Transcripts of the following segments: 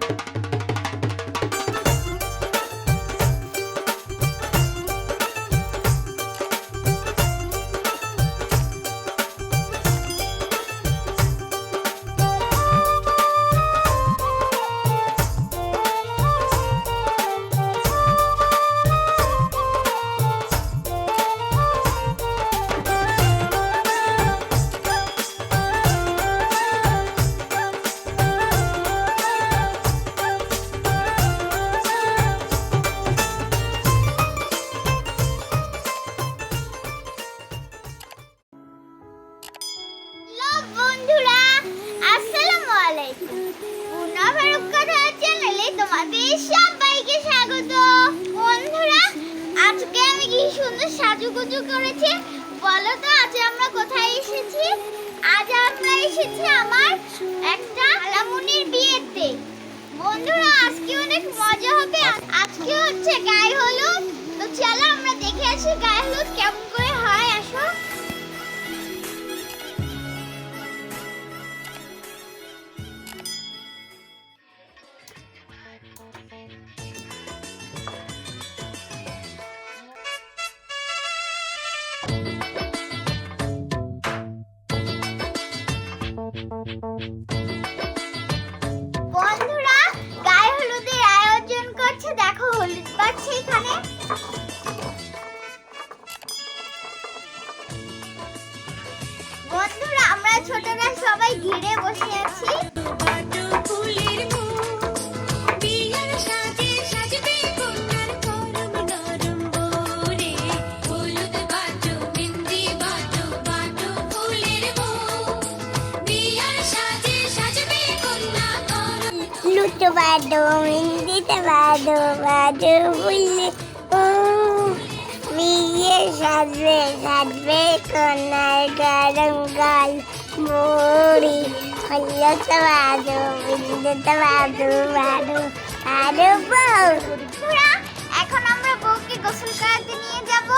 you. আজ আমরা এসেছি আমার একটা আলামুনির বিয়েতে। বন্ধুরা, আজকে অনেক মজা হবে। আজকে হচ্ছে গায়ে হলুদ। তো চলো আমরা দেখে আসি গায়ে হলুদ কেমন করে হয়, আসো। বিয়ার সাজে সাজবে কন্যা করম লুটো বাদো মিন্দিতে বাদো বাদো সাজবে সাজবে কন্যার গরম গাল। মুড়ি হল্লত বাদো, বিন্দিতে বাদো বাদো আরও বউ। এখন আমরা বউকে গোসল করাতে নিয়ে যাব।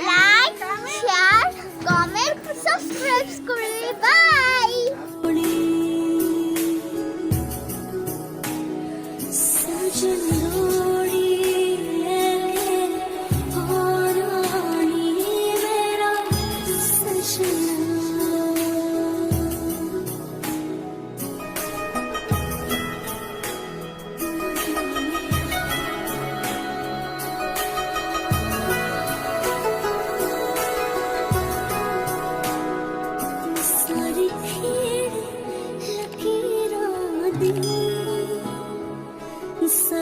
লাইক শেয়ার কমেন্ট সাবস্ক্রাইব করে বাই